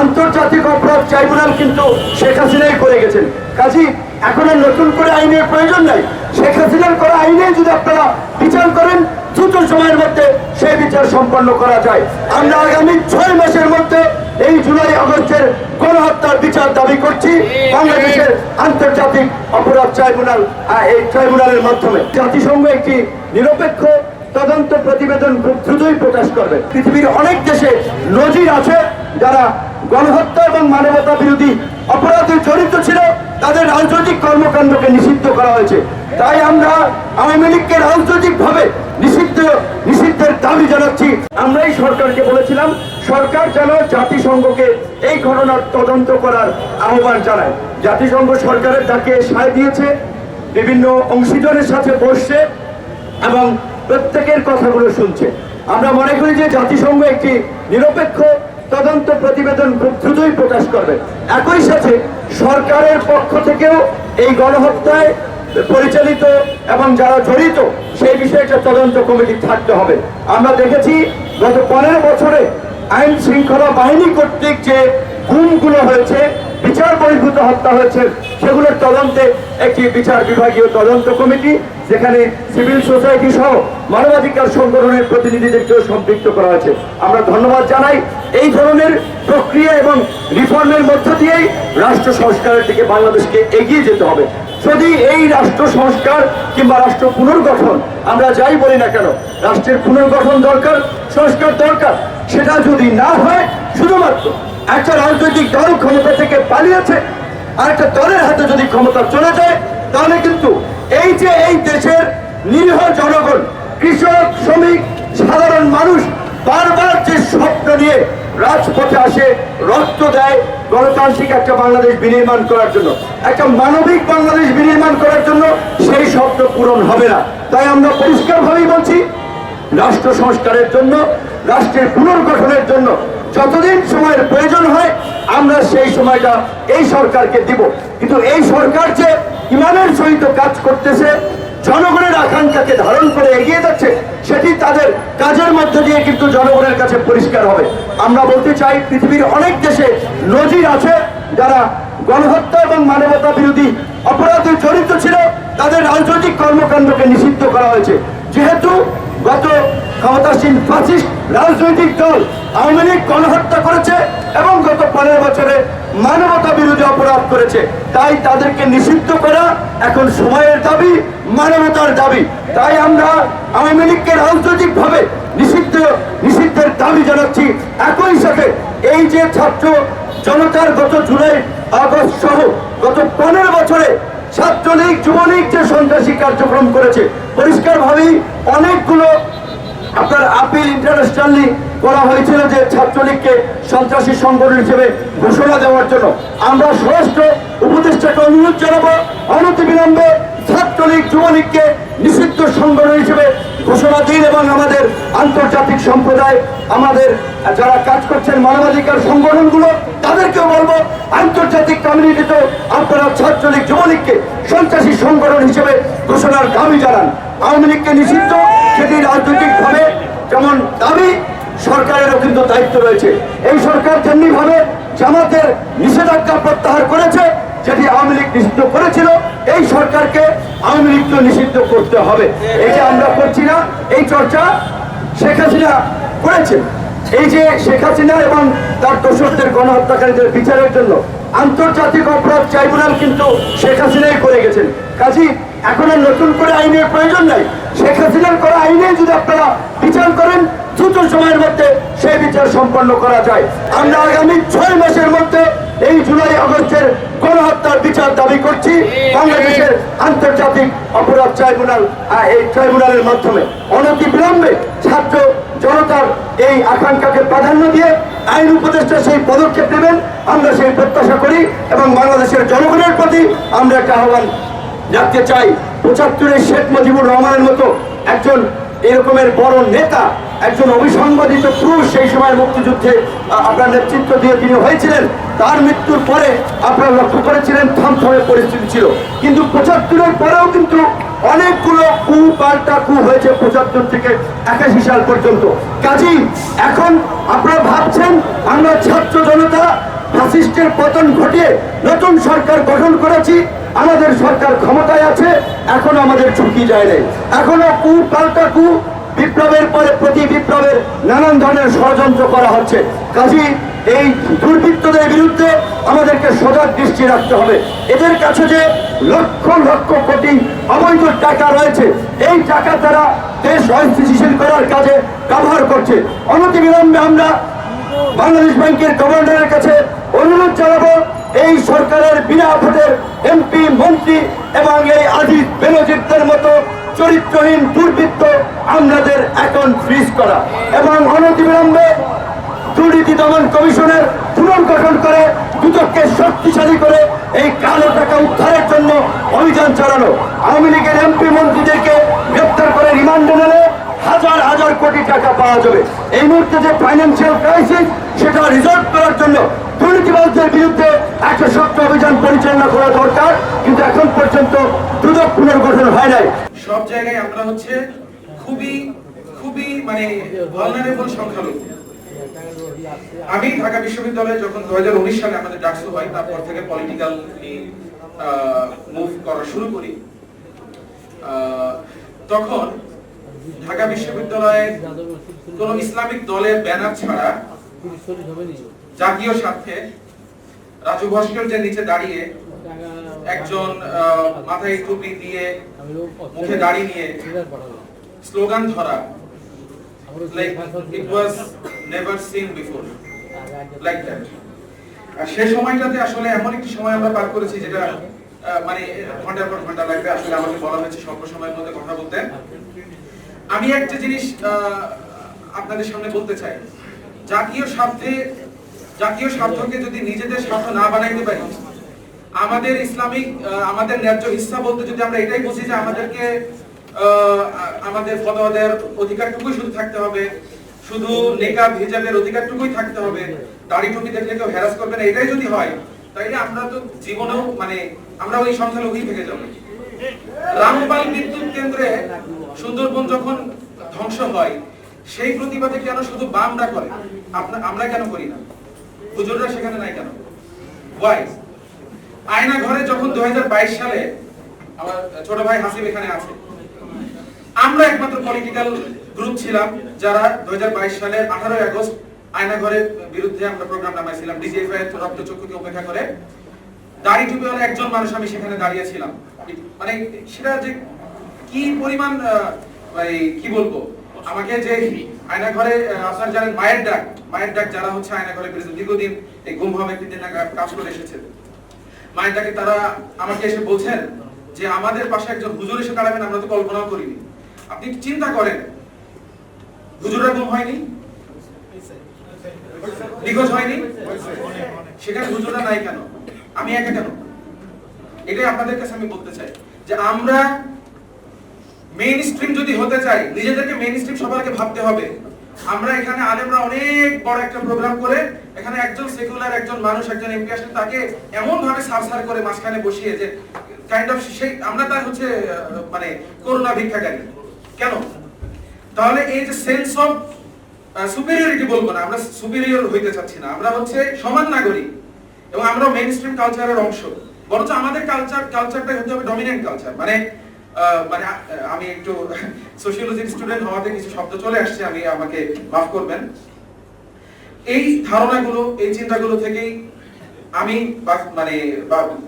আন্তর্জাতিক অপরাধ ট্রাইব্যুনাল কিন্তু শেখ হাসিনাই করে গেছেন। কাজী, এখন আর নতুন করে আইনের প্রয়োজন নাই। শেখ হাসিনার করা আইনে যদি আপনারা বিচার করেন, দ্রুত সময়ের মধ্যে সেই বিচার সম্পন্ন করা যায়। আমরা আগামী ছয় মাসের মধ্যে এই জুলাই আগস্টের গণহত্যার বিচার দাবি করছি বাংলাদেশের আন্তর্জাতিক অপরাধ ট্রাইব্যুনাল এই ট্রাইব্যুনালের মাধ্যমে। জাতিসংঘ একটি নিরপেক্ষ তদন্ত প্রতিবেদন খুব দ্রুতই প্রকাশ করবে। পৃথিবীর অনেক দেশে নজির আছে যারা গণহত্যা এবং মানবতা বিরোধী অপরাধে জড়িত ছিল তাদের রাজনৈতিক কর্মকাণ্ডকে নিষিদ্ধ করা হয়েছে। তাই আমরা আওয়ামী লীগকে রাজনৈতিকভাবে নিষিদ্ধ, নিষিদ্ধের দাবি জানাচ্ছি। আমরাই সরকারকে বলেছিলাম, সরকার যেন জাতিসংঘকে এই ঘটনার তদন্ত করার আহ্বান জানায়। জাতিসংঘ সরকারের তাকে সায় দিয়েছে, বিভিন্ন অংশীজনের সাথে বসছে এবং প্রত্যেকের কথাগুলো শুনছে। আমরা মনে করি যে জাতিসংঘ একটি নিরপেক্ষ তদন্ত প্রতিবেদন খুব দ্রুতই প্রকাশ করবে। একই সাথে সরকারের পক্ষ থেকেও এই গণহত্যায় পরিচালিত এবং যারা জড়িত, সেই বিষয়ে একটা তদন্ত কমিটি থাকতে হবে। আমরা দেখেছি গত পনেরো বছরে আইন শৃঙ্খলা বাহিনী কর্তৃক যে গুমগুলো হয়েছে, বিচার বহির্ভূত হত্যা হয়েছে, সেগুলোর তদন্তে একটি বিচার বিভাগীয় তদন্ত কমিটি যেখানে সিভিল সোসাইটি সহ মানবাধিকার সংগঠনের প্রতিনিধিদেরকেও সম্পৃক্ত করা হয়েছে। আমরা ধন্যবাদ জানাই এই ধরনের প্রক্রিয়া এবং রিফর্মের মধ্য দিয়েই রাষ্ট্র সংস্কারের দিকে বাংলাদেশকে এগিয়ে যেতে হবে। যদি এই রাষ্ট্র সংস্কার কিংবা রাষ্ট্র পুনর্গঠন, আমরা যাই বলি না কেন, রাষ্ট্রের পুনর্গঠন দরকার, সংস্কার দরকার, সেটা যদি না হয়, শুধুমাত্র একটা রাজনৈতিক দল ক্ষমতা থেকে পালিয়েছে, আর একটা দলের হাতে যদি ক্ষমতা চলে যায়, তাহলে কিন্তু এই যে এই দেশের নিরীহ জনগণ, কৃষক, শ্রমিক, সাধারণ মানুষ, বারবার যে স্বপ্ন নিয়ে রাজপথে আসে, রক্ত দেয় গণতান্ত্রিক একটা বাংলাদেশ বিনির্মাণ করার জন্য। একটা মানবিক বাংলাদেশ বিনির্মাণ করার জন্য সেই স্বপ্ন পূরণ হবে না। তাই আমরা পরিষ্কার পরিষ্কারভাবেই বলছি, রাষ্ট্র সংস্কারের জন্য, রাষ্ট্রের পুনর্গঠনের জন্য যতদিন সময়ের প্রয়োজন হয়, আমরা সেই সময়টা এই সরকারকে দিব। কিন্তু এই সরকার যে ইমানের সহিত কাজ করতেছে, জনগণের আকাঙ্ক্ষাকে ধারণ করে এগিয়ে যাচ্ছে, সেটি তাদের কাজের মধ্য দিয়ে কিন্তু জনগণের কাছে পরিষ্কার হবে। আমরা বলতে চাই, পৃথিবীর অনেক দেশে নজির আছে, যারা গণহত্যা এবং মানবতা বিরোধী অপরাধে জড়িত ছিল, তাদের রাজনৈতিক কর্মকাণ্ডকে নিষিদ্ধ করা হয়েছে। যেহেতু গত ক্ষমতাসীন ফাসিস্ট রাজনৈতিক দল আওয়ামী লীগ গণহত্যা করেছে এবং গত পনেরো বছরে মানবতা বিরোধী অপরাধ করেছে। তাই তাদেরকে নিষিদ্ধ করা এখন সময়ের দাবি, মানবতার দাবি। তাই আমরা আওয়ামী লীগকে রাজনৈতিকভাবে নিষিদ্ধ, নিষিদ্ধের দাবি জানাচ্ছি। একই সাথে এই যে ছাত্র জনতার গত জুলাই আগস্ট সহ গত পনেরো বছরে ছাত্রলীগ, যুবলীগ যে সন্ত্রাসী কার্যক্রম করেছে, পরিষ্কারভাবেই অনেকগুলো আপনার আপিল ইন্টারন্যাশনালি করা হয়েছিল যে ছাত্রলীগকে সন্ত্রাসী সংগঠন হিসেবে ঘোষণা দেওয়ার জন্য। আমরা স্বরাষ্ট্র উপদেষ্টাকে অনুরোধ জানাব, অনতিবিলম্বে ছাত্রলীগ, যুবলীগকে নিষিদ্ধ সংগঠন হিসেবে ঘোষণা দিন এবং আমাদের আন্তর্জাতিক সম্প্রদায়, আমাদের যারা কাজ করছেন মানবাধিকার সংগঠনগুলো, তাদেরকেও বলব, আন্তর্জাতিক কমিউনিটিতে আপনারা ছাত্রলীগ, যুবলীগকে সন্ত্রাসী সংগঠন হিসেবে ঘোষণার দাবি জানান। আওয়ামী লীগকে নিষিদ্ধ, সেটি রাজনৈতিকভাবে যেমন দাবি, সরকারেরও কিন্তু দায়িত্ব রয়েছে। এই সরকার যেমনি ভাবে জামাতের নিষেধাজ্ঞা প্রত্যাহার করেছে যেটি আওয়ামী লীগ নিষিদ্ধ করেছিল এই সরকারকে আওয়ামী লীগকে নিষিদ্ধ করতে হবে। এটা আমরা করছি না, এই চর্চা শেখ হাসিনা করেছেন। এই যে শেখ হাসিনা এবং তার দোষকদের গণহত্যাকারীদের বিচারের জন্য আন্তর্জাতিক অপরাধ ট্রাইব্যুনাল কিন্তু শেখ হাসিনাই করে গেছেন। কাজী, এখন আর নতুন করে আইনের প্রয়োজন নাই। শেখ হাসিনার করা আইনে যদি আপনারা বিচার করেন, দ্রুত সময়ের মধ্যে সেই বিচার সম্পন্ন করা যায়। আমরা আগামী ছয় মাসের মধ্যে এই জুলাই আগস্টের গণহত্যার বিচার দাবি করছি বাংলাদেশের আন্তর্জাতিক অপরাধ ট্রাইব্যুনাল এই ট্রাইব্যুনালের মাধ্যমে অনতি বিলম্বে ছাত্র জনতার এই আকাঙ্ক্ষাকে প্রাধান্য দিয়ে আইন উপদেষ্টা সেই পদক্ষেপ নেবেন। আমরা সেই প্রত্যাশা করি এবং বাংলাদেশের জনগণের প্রতি আমরা একটা আহ্বান রাখতে চাই। পঁচাত্তরের শেখ মুজিবুর রহমানের মতো একজন এরকমের বড় নেতা, একজন অভিসংবাদিত পুরুষ সেই সময় মুক্তিযুদ্ধে আপনার নেতৃত্ব দিয়ে তিনি হয়েছিলেন। তার মৃত্যুর পরে আপনারা লক্ষ্য করেছিলেন থমথমে পরিস্থিতি ছিল। কিন্তু পঁচাত্তরের পরেও কিন্তু অনেকগুলো কু পাল্টা কু হয়েছে পঁচাত্তর থেকে একাশি সাল পর্যন্ত। কাজেই এখন আপনারা ভাবছেন আমরা ছাত্র জনতা ফ্যাসিস্টের পতন ঘটিয়ে নতুন সরকার গঠন করেছি, আমাদের সরকার ক্ষমতায় আছে, এখন আমাদের ঝুঁকি যায় নাই। এখনও কু পাল্টা কু বিপ্লবের পরে প্রতি বিপ্লবের নানান ধরনের ষড়যন্ত্র করা হচ্ছে। কাজী, এই দুর্বৃত্তদের বিরুদ্ধে আমাদেরকে সজাগ দৃষ্টি রাখতে হবে। এদের কাছে যে লক্ষ লক্ষ কোটি অবৈধ টাকা রয়েছে, এই টাকা তারা দেশ অস্থিতিশীল করার কাজে ব্যবহার করছে। অনতিবিলম্বে আমরা বাংলাদেশ ব্যাংকের গভর্নরের কাছে অনুরোধ জানাব, এই সরকারের বিনা ভোটের এমপি, মন্ত্রী এবং এই আজিজ বেনজিরদের মতো চরিত্রহীন দুর্বৃত্ত আমাদের অ্যাকাউন্ট ফ্রিজ করা। এবং অনতিবিলম্বে দুর্নীতি দমন কমিশনের পুনর্গঠন করে দুদককে শক্তিশালী করে এই কালো টাকা উদ্ধারের জন্য অভিযান চালানো। আওয়ামী লীগের এমপি মন্ত্রীদেরকে গ্রেপ্তার করে রিমান্ডে নিলে হাজার হাজার কোটি টাকা পাওয়া যাবে। এই মুহূর্তে যে ফাইন্যান্সিয়াল ক্রাইসিস সেটা রিজলভ করার জন্য দুর্নীতিবাজদের বিরুদ্ধে একটা শক্ত অভিযান পরিচালনা করা দরকার। কিন্তু এখন পর্যন্ত দুদক পুনর্গঠন হয় নাই। সব জায়গায় আমরা হচ্ছে খুবই খুবই মানে ভালনারেবল সংখ্যালঘু। আমি ঢাকা বিশ্ববিদ্যালয়ে যখন দু সালে আমাদের ডাকসু হয়, তারপর থেকে পলিটিক্যাল মুভ করা শুরু করি। তখন ঢাকা বিশ্ববিদ্যালয়ে কোন ইসলামিক দলের ব্যানার ছাড়া জাতীয় স্বার্থে রাজু ভাস্কর্যের নিচে দাঁড়িয়ে একজন মাথায় টুপি দিয়ে, মুখে দাড়ি নিয়ে স্লোগান ধরা it was never seen before like that আর সময়টাতে আসলে এমন একটি সময় আমরা পার করেছি যেটা মানে ঘণ্টার পর ঘণ্টা লাগবে, আসলে আমাকে বলা হয়েছে স্বল্প সময়ের মধ্যে কথা বলতে। আমি একটা জিনিস আপনাদের সামনে বলতে চাই। জাতীয় স্বার্থে, জাতীয় স্বার্থকে যদি নিজেদের স্বার্থ না বানাইতে পারি আমাদের ইসলামিক আমাদের ন্যায্য হিস্সা বলতে যদি আমরা এটাই বুঝি যে আমাদেরকে আমাদের ফতোয়াদের অধিকারটুকুই শুধু থাকতে হবে, শুধু নেকাব হিজাবের অধিকারটুকুই থাকতে হবে, দাড়ি টুপি দেখলে কেউ হ্যারাস করবে না, এটাই যদি হয়, তাইলে আমরা তো জীবনেও মানে আমরা ওই সংখ্যালঘুই থেকে যাব। রামপাল বিদ্যুৎ কেন্দ্রে সুন্দরবন যখন ধ্বংস হয়, সেই প্রতিবাদে কেন শুধু বামরা করে? আমরা কেন করি না? হুজুররা সেখানে নাই কেন? ওয়াই আয়না ঘরে যখন দুই হাজার বাইশ সালে আমার ছোট ভাই হাসিব এখানে আছে, আমরা একমাত্র পলিটিক্যাল গ্রুপ ছিলাম যারা দু সালের আঠারোই আগস্ট আয়না ঘরের বিরুদ্ধে আমরা প্রোগ্রাম নামাইছিলাম ডিজিএফআই চক্ষুকে উপেক্ষা করে। দাড়ি টুপিওয়ালা একজন মানুষ আমি সেখানে দাঁড়িয়েছিলাম মানে সেটা যে কি পরিমাণ কি বলব? আমাকে যে আয়না ঘরে আপনারা জানেন মায়ের ডাক মায়ের ডাক যারা হচ্ছে আয়না ঘরে দীর্ঘদিন এই গুম নাকি কাজ করে এসেছে। মায়ের ডাকে তারা আমাকে এসে বলছেন যে আমাদের পাশে একজন হুজুর এসে দাঁড়াবেন, আমরা তো কল্পনাও করিনি। আপনি চিন্তা করেন, হুজুররা গুম হয়নি? নিখোঁজ হয়নি? সেখানে হুজুররা নাই কেন? আমি একা কেন? এটাই আপনাদের কাছে আমি বলতে চাই যে আমরা মেইন স্ট্রিম যদি হতে চাই, নিজেদেরকে মেইন স্ট্রিম আগে ভাবতে হবে। আমরা এখানে আলেমরা অনেক বড় একটা প্রোগ্রাম করে, এখানে একজন সেকুলার একজন মানুষ, একজন এমপি আসেন তাকে এমন ভাবে সার সার করে মাঝখানে বসিয়ে যে কাইন্ড অফ সেই, আমরা তার হচ্ছে মানে করোনা ভিক্ষাকারী। কেন? তাহলে এই যে সেন্স অফ সুপিরিয়রিটি বলব না, আমরা সুপিরিয়র হইতে চাচ্ছি না। আমরা হচ্ছে সমান নাগরিক এবং আমরা মেইন স্ট্রিম কালচারের অংশ। বরঞ্চ আমাদের কালচার কালচারটাই হতে হবে ডমিনেন্ট কালচার মানে মানে আমি একটু সোশিওলজির স্টুডেন্ট হওয়াতে কিছু শব্দ চলে আসছে আমি আমাকে মাফ করবেন। এই ধারণাগুলো, এই চিন্তাগুলো থেকেই আমি মানে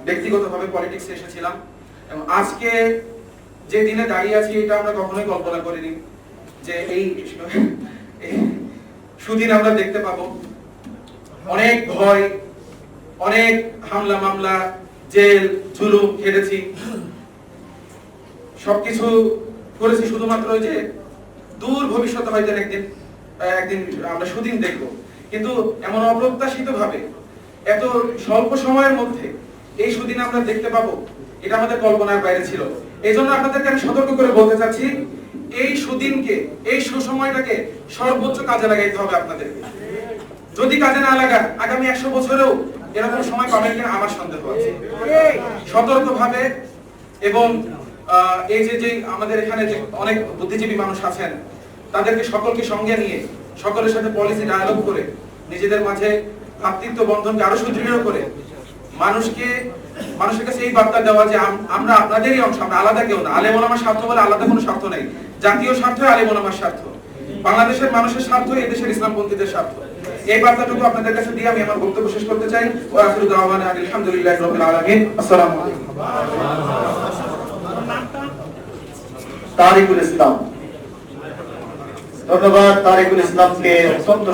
ব্যক্তিগতভাবে পলিটিক্সে এসেছিলাম। এবং আজকে যে দিনে দাঁড়িয়ে আছি, এটা আমরা কখনোই কল্পনা করিনি যে এই এই সুদিন আমরা দেখতে পাবো। অনেক ভয়, অনেক হামলা মামলা জেল, জুলুম খেটেছি। সবকিছু করেছি শুধুমাত্র যে দূর ভবিষ্যতে হয়তো একদিন একদিন আমরা সুদিন দেখব। কিন্তু এমন অপ্রত্যাশিত ভাবে এত স্বল্প সময়ের মধ্যে এই সুদিন আমরা দেখতে পাবো, এটা আমাদের কল্পনার বাইরে ছিল। এই জন্য আপনাদেরকে আমি সতর্ক করে বলতে চাচ্ছি, এই সুদিনকে, এই সুসময়টাকে সর্বোচ্চ কাজে লাগাইতে হবে আপনাদেরকে। যদি কাজে না লাগান, আগামী একশো বছরেও এরকম সময় পাবেন কিনা আমার সন্দেহ আছে। সতর্কভাবে এবং এই যে যে আমাদের এখানে যে অনেক বুদ্ধিজীবী মানুষ আছেন, তাদেরকে সকলকে সঙ্গে নিয়ে, সকলের সাথে পলিসি ডায়ালগ করে, নিজেদের মাঝে ভ্রাতৃত্ব বন্ধনকে আরও সুদৃঢ় করে, মানুষকে, মানুষের কাছে এই বার্তা দেওয়া যে আমরা আপনাদেরই অংশ, আমরা আলাদা কেউ না। আলেম ওলামার স্বার্থ বলে আলাদা কোনো স্বার্থ নেই। জাতীয় স্বার্থ আলেম ওলামার স্বার্থ। বাংলাদেশের মানুষের স্বার্থ এই দেশের ইসলামপন্থীদের স্বার্থ। এই বার্তাটুকু আপনাদের কাছে দিয়ে আমি আমার বক্তব্য শেষ করতে চাই। ওয়া আখিরু দাওয়ানা আলহামদুলিল্লাহি রাব্বিল আলামিন। আসসালামু আলাইকুম। তারিকুল ইসলাম। ধন্যবাদ তারিকুল ইসলামকে অত্যন্ত